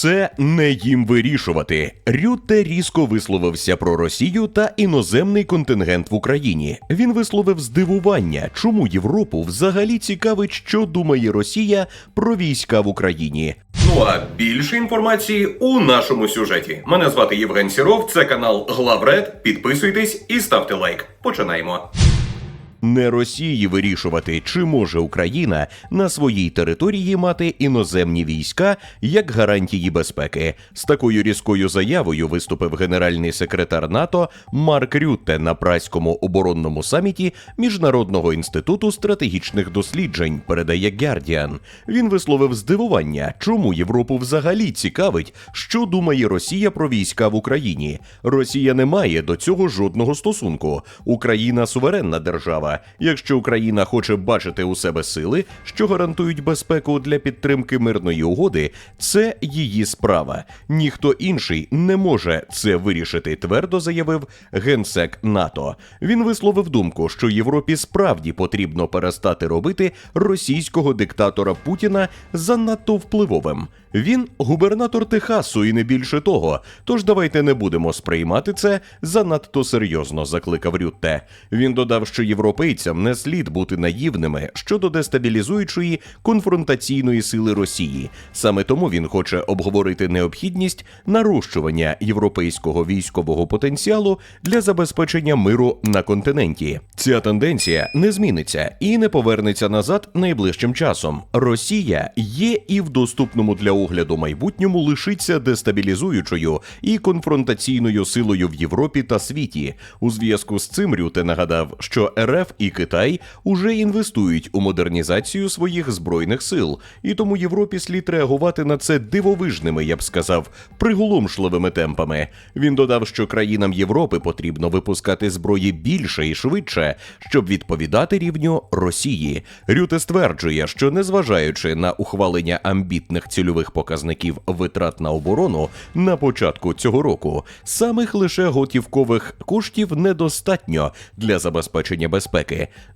Це не їм вирішувати. Рютте різко висловився про Росію та іноземний контингент в Україні. Він висловив здивування, чому Європу взагалі цікавить, що думає Росія про війська в Україні. Ну а більше інформації у нашому сюжеті. Мене звати Євген Сіров. Це канал Главред. Підписуйтесь і ставте лайк. Починаємо. Не Росії вирішувати, чи може Україна на своїй території мати іноземні війська як гарантії безпеки. З такою різкою заявою виступив генеральний секретар НАТО Марк Рютте на праському оборонному саміті Міжнародного інституту стратегічних досліджень. Передає Guardian. Він висловив здивування, чому Європу взагалі цікавить, що думає Росія про війська в Україні. Росія не має до цього жодного стосунку. Україна суверенна держава. Якщо Україна хоче бачити у себе сили, що гарантують безпеку для підтримки мирної угоди, це її справа. Ніхто інший не може це вирішити, твердо заявив генсек НАТО. Він висловив думку, що Європі справді потрібно перестати робити російського диктатора Путіна занадто впливовим. Він губернатор Техасу і не більше того. Тож давайте не будемо сприймати це занадто серйозно, закликав Рютте. Він додав, що європейцям не слід бути наївними щодо дестабілізуючої конфронтаційної сили Росії. Саме тому він хоче обговорити необхідність нарощування європейського військового потенціалу для забезпечення миру на континенті. Ця тенденція не зміниться і не повернеться назад найближчим часом. Росія є і в доступному для огляду майбутньому лишиться дестабілізуючою і конфронтаційною силою в Європі та світі. У зв'язку з цим Рюте нагадав, що РФ і Китай уже інвестують у модернізацію своїх збройних сил, і тому Європі слід реагувати на це дивовижними, я б сказав, приголомшливими темпами. Він додав, що країнам Європи потрібно випускати зброї більше і швидше, щоб відповідати рівню Росії. Рюте стверджує, що незважаючи на ухвалення амбітних цільових показників витрат на оборону на початку цього року, самих лише готівкових коштів недостатньо для забезпечення безпеки.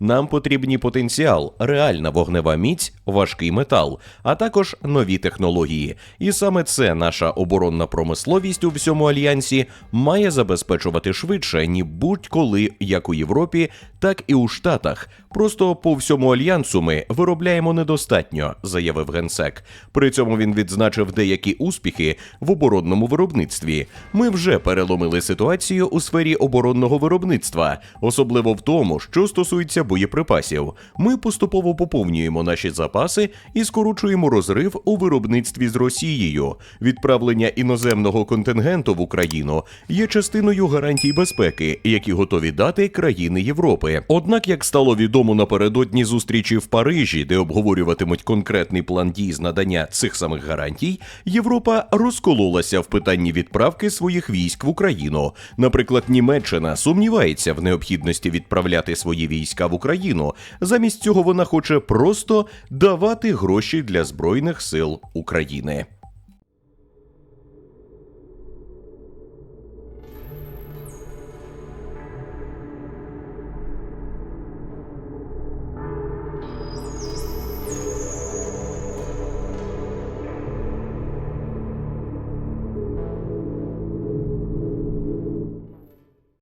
Нам потрібні потенціал, реальна вогнева міць, важкий метал, а також нові технології. І саме це наша оборонна промисловість у всьому альянсі має забезпечувати швидше, ні будь-коли, як у Європі, так і у Штатах. Просто по всьому альянсу ми виробляємо недостатньо, заявив генсек. При цьому він відзначив деякі успіхи в оборонному виробництві. Ми вже переломили ситуацію у сфері оборонного виробництва, особливо в тому, що стосується боєприпасів. Ми поступово поповнюємо наші запаси і скорочуємо розрив у виробництві з Росією. Відправлення іноземного контингенту в Україну є частиною гарантій безпеки, які готові дати країни Європи. Однак, як стало відомо напередодні зустрічі в Парижі, де обговорюватимуть конкретний план дій з надання цих самих гарантій, Європа розкололася в питанні відправки своїх військ в Україну. Наприклад, Німеччина сумнівається в необхідності відправляти свої війська в Україну. Замість цього вона хоче просто давати гроші для збройних сил України.